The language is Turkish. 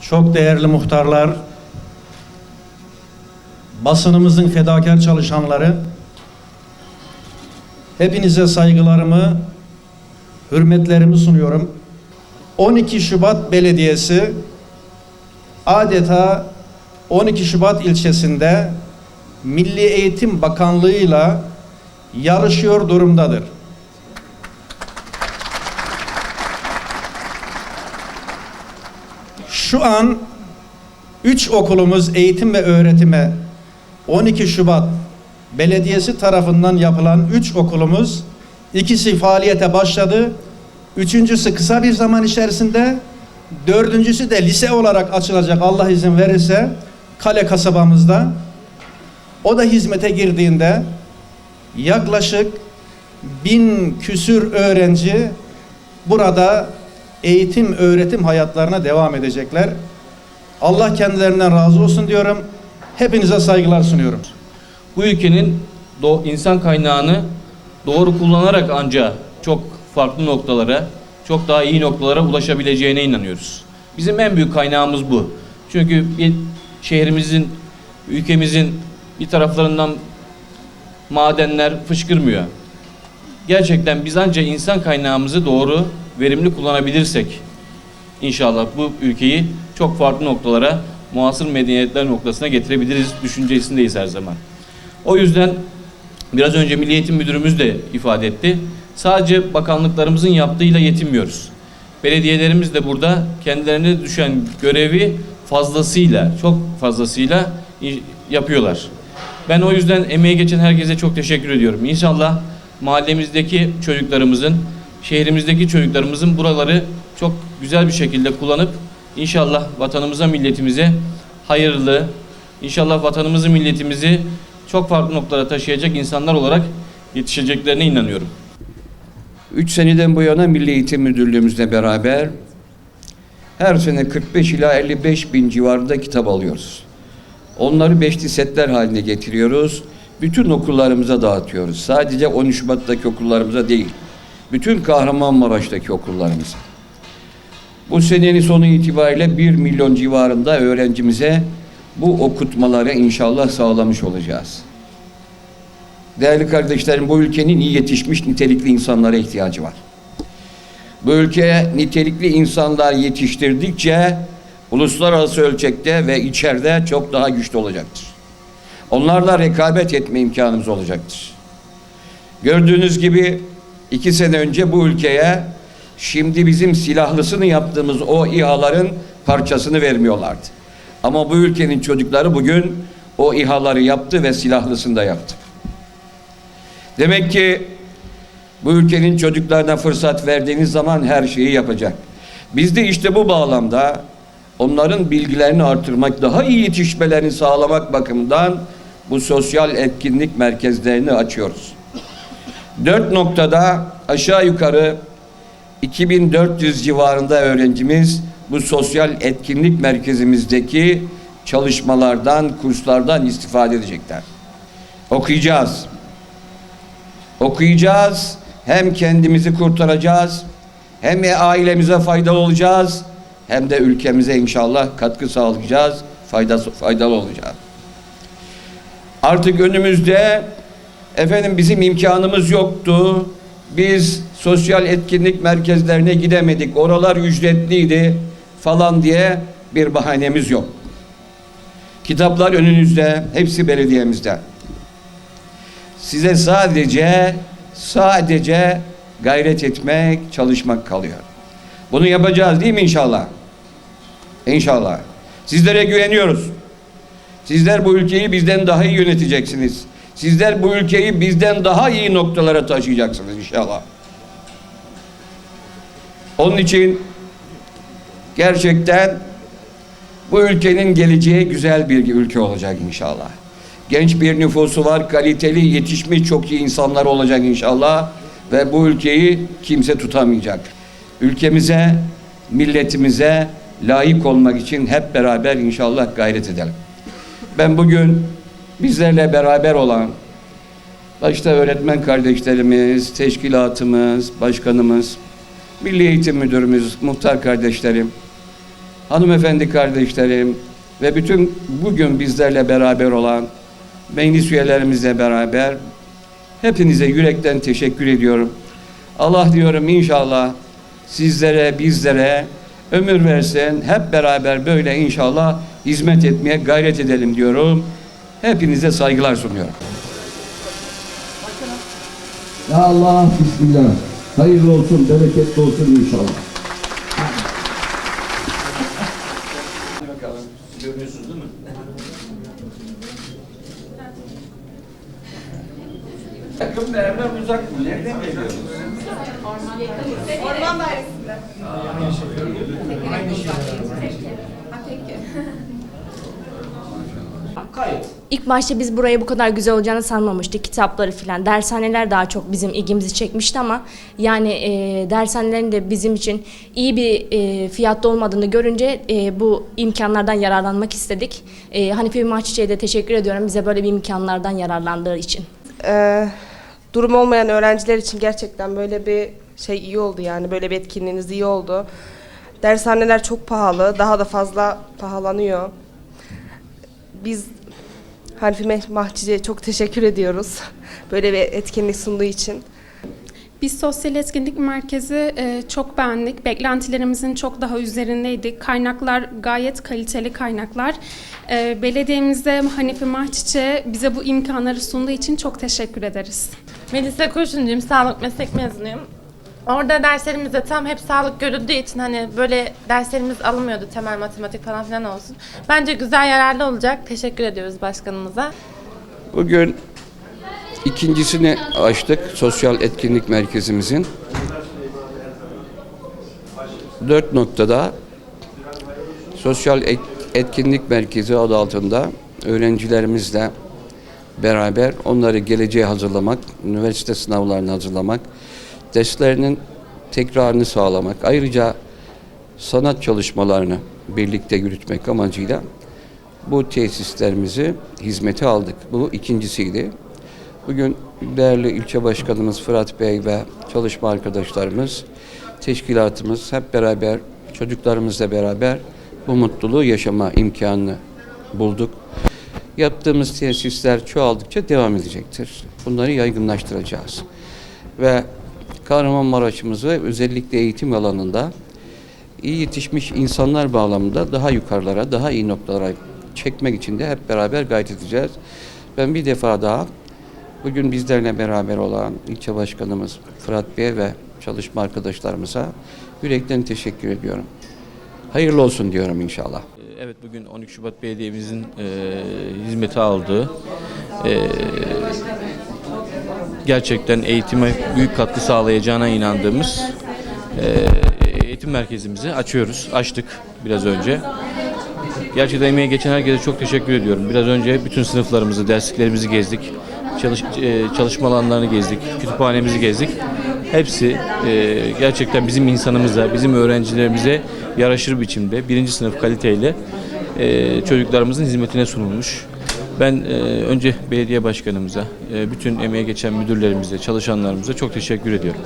çok değerli muhtarlar, basınımızın fedakar çalışanları, hepinize saygılarımı, hürmetlerimi sunuyorum. 12 Şubat Belediyesi adeta 12 Şubat ilçesinde Milli Eğitim Bakanlığı'yla yarışıyor durumdadır. Şu an 3 okulumuz eğitim ve öğretime 12 Şubat Belediyesi tarafından yapılan 3 okulumuz ikisi faaliyete başladı. Üçüncüsü kısa bir zaman içerisinde, dördüncüsü de lise olarak açılacak Allah izin verirse Kale kasabamızda. O da hizmete girdiğinde yaklaşık bin küsür öğrenci burada eğitim öğretim hayatlarına devam edecekler. Allah kendilerinden razı olsun diyorum. Hepinize saygılar sunuyorum. Bu ülkenin insan kaynağını doğru kullanarak ancak çok farklı noktalara, çok daha iyi noktalara ulaşabileceğine inanıyoruz. Bizim en büyük kaynağımız bu. Çünkü bir şehrimizin, ülkemizin bir taraflarından madenler fışkırmıyor. Gerçekten biz ancak insan kaynağımızı doğru, verimli kullanabilirsek inşallah bu ülkeyi çok farklı noktalara, muasır medeniyetler noktasına getirebiliriz düşüncesindeyiz her zaman. O yüzden biraz önce Milli Eğitim Müdürümüz de ifade etti. Sadece bakanlıklarımızın yaptığıyla yetinmiyoruz. Belediyelerimiz de burada kendilerine düşen görevi fazlasıyla, çok fazlasıyla yapıyorlar. Ben o yüzden emeği geçen herkese çok teşekkür ediyorum. İnşallah mahallemizdeki çocuklarımızın, şehrimizdeki çocuklarımızın buraları çok güzel bir şekilde kullanıp inşallah vatanımıza, milletimize hayırlı, inşallah vatanımızı, milletimizi çok farklı noktalara taşıyacak insanlar olarak yetişeceklerine inanıyorum. 3 seneden bu yana Milli Eğitim Müdürlüğümüzle beraber her sene 45 ila 55 bin civarında kitap alıyoruz. Onları beşli setler haline getiriyoruz. Bütün okullarımıza dağıtıyoruz. Sadece 13 Şubat'taki okullarımıza değil. Bütün Kahramanmaraş'taki okullarımıza. Bu senenin sonu itibariyle 1 milyon civarında öğrencimize bu okutmaları inşallah sağlamış olacağız. Değerli kardeşlerim bu ülkenin iyi yetişmiş nitelikli insanlara ihtiyacı var. Bu ülkeye nitelikli insanlar yetiştirdikçe uluslararası ölçekte ve içeride çok daha güçlü olacaktır. Onlarla rekabet etme imkanımız olacaktır. Gördüğünüz gibi iki sene önce bu ülkeye şimdi bizim silahlısını yaptığımız o İHA'ların parçasını vermiyorlardı. Ama bu ülkenin çocukları bugün o İHA'ları yaptı ve silahlısını da yaptı. Demek ki bu ülkenin çocuklarına fırsat verdiğiniz zaman her şeyi yapacak. Biz de işte bu bağlamda onların bilgilerini artırmak, daha iyi yetişmelerini sağlamak bakımından bu sosyal etkinlik merkezlerini açıyoruz. Dört noktada aşağı yukarı 2400 civarında öğrencimiz bu sosyal etkinlik merkezimizdeki çalışmalardan, kurslardan istifade edecekler. Okuyacağız. Okuyacağız. Hem kendimizi kurtaracağız. Hem ailemize faydalı olacağız. Hem de ülkemize inşallah katkı sağlayacağız. Faydalı olacağız. Artık önümüzde efendim bizim imkanımız yoktu. Biz sosyal etkinlik merkezlerine gidemedik. Oralar ücretliydi falan diye bir bahanemiz yok. Kitaplar önünüzde, hepsi belediyemizde. Size sadece sadece gayret etmek, çalışmak kalıyor. Bunu yapacağız değil mi inşallah? İnşallah. Sizlere güveniyoruz. Sizler bu ülkeyi bizden daha iyi yöneteceksiniz. Sizler bu ülkeyi bizden daha iyi noktalara taşıyacaksınız inşallah. Onun için gerçekten bu ülkenin geleceği güzel bir ülke olacak inşallah. Genç bir nüfusu var, kaliteli, yetişmiş çok iyi insanlar olacak inşallah. Ve bu ülkeyi kimse tutamayacak. Ülkemize, milletimize layık olmak için hep beraber inşallah gayret edelim. Ben bugün bizlerle beraber olan başta öğretmen kardeşlerimiz, teşkilatımız, başkanımız, Milli Eğitim Müdürümüz, muhtar kardeşlerim, hanımefendi kardeşlerim ve bütün bugün bizlerle beraber olan meclis üyelerimizle beraber hepinize yürekten teşekkür ediyorum. Allah diyorum inşallah sizlere, bizlere ömür versin. Hep beraber böyle inşallah hizmet etmeye gayret edelim diyorum. Hepinize saygılar sunuyorum. Ya Allah Bismillah. Hayırlı olsun, bereketli olsun inşallah. Görüyorsunuz değil mi? Yakın beraber uzak mı? Nereden geliyorsunuz? Orman dairesinde. İlk başta biz buraya bu kadar güzel olacağını sanmamıştık. Kitapları filan. Dershaneler daha çok bizim ilgimizi çekmişti ama yani e, dershanelerin de bizim için iyi bir e, fiyatta olmadığını görünce e, bu imkanlardan yararlanmak istedik. E, Hanife Mahçiçek'e de teşekkür ediyorum bize böyle bir imkanlardan yararlandığı için. Ee, durum olmayan öğrenciler için gerçekten böyle bir şey iyi oldu yani böyle bir etkinliğiniz iyi oldu. Dershaneler çok pahalı, daha da fazla pahalanıyor. Biz Hanife Mahçice'ye çok teşekkür ediyoruz böyle bir etkinlik sunduğu için. Biz sosyal etkinlik merkezi e, çok beğendik. Beklentilerimizin çok daha üzerindeydik. Kaynaklar gayet kaliteli kaynaklar. E, belediyemize Hanife Mahçiçe bize bu imkanları sunduğu için çok teşekkür ederiz. Melisa Kurşuncuyum, sağlık meslek mezunuyum. Orada derslerimizde tam hep sağlık görüldüğü için hani böyle derslerimiz alınmıyordu temel matematik falan filan olsun. Bence güzel yararlı olacak. Teşekkür ediyoruz başkanımıza. Bugün ikincisini açtık sosyal etkinlik merkezimizin. Dört noktada sosyal et- etkinlik merkezi adı altında öğrencilerimizle beraber onları geleceğe hazırlamak, üniversite sınavlarını hazırlamak, derslerinin tekrarını sağlamak, ayrıca sanat çalışmalarını birlikte yürütmek amacıyla bu tesislerimizi hizmete aldık. Bu ikincisiydi. Bugün değerli ilçe başkanımız Fırat Bey ve çalışma arkadaşlarımız, teşkilatımız hep beraber, çocuklarımızla beraber bu mutluluğu yaşama imkanını bulduk. Yaptığımız tesisler çoğaldıkça devam edecektir. Bunları yaygınlaştıracağız. Ve Kahramanmaraş'ımızı özellikle eğitim alanında iyi yetişmiş insanlar bağlamında daha yukarılara, daha iyi noktalara çekmek için de hep beraber gayret edeceğiz. Ben bir defa daha bugün bizlerle beraber olan ilçe başkanımız Fırat Bey ve çalışma arkadaşlarımıza yürekten teşekkür ediyorum. Hayırlı olsun diyorum inşallah. Ee, Evet bugün 12 Şubat Belediye'mizin e, hizmete aldığı e, gerçekten eğitime büyük katkı sağlayacağına inandığımız e, eğitim merkezimizi açıyoruz. Açtık biraz önce. Gerçekten emeğe geçen herkese çok teşekkür ediyorum. Biraz önce bütün sınıflarımızı, dersliklerimizi gezdik. Çalış, e, çalışma alanlarını gezdik. Kütüphanemizi gezdik. Hepsi e, gerçekten bizim insanımıza, bizim öğrencilerimize yaraşır biçimde birinci sınıf kaliteyle e, çocuklarımızın hizmetine sunulmuş. Ben e, önce belediye başkanımıza, e, bütün emeğe geçen müdürlerimize, çalışanlarımıza çok teşekkür ediyorum.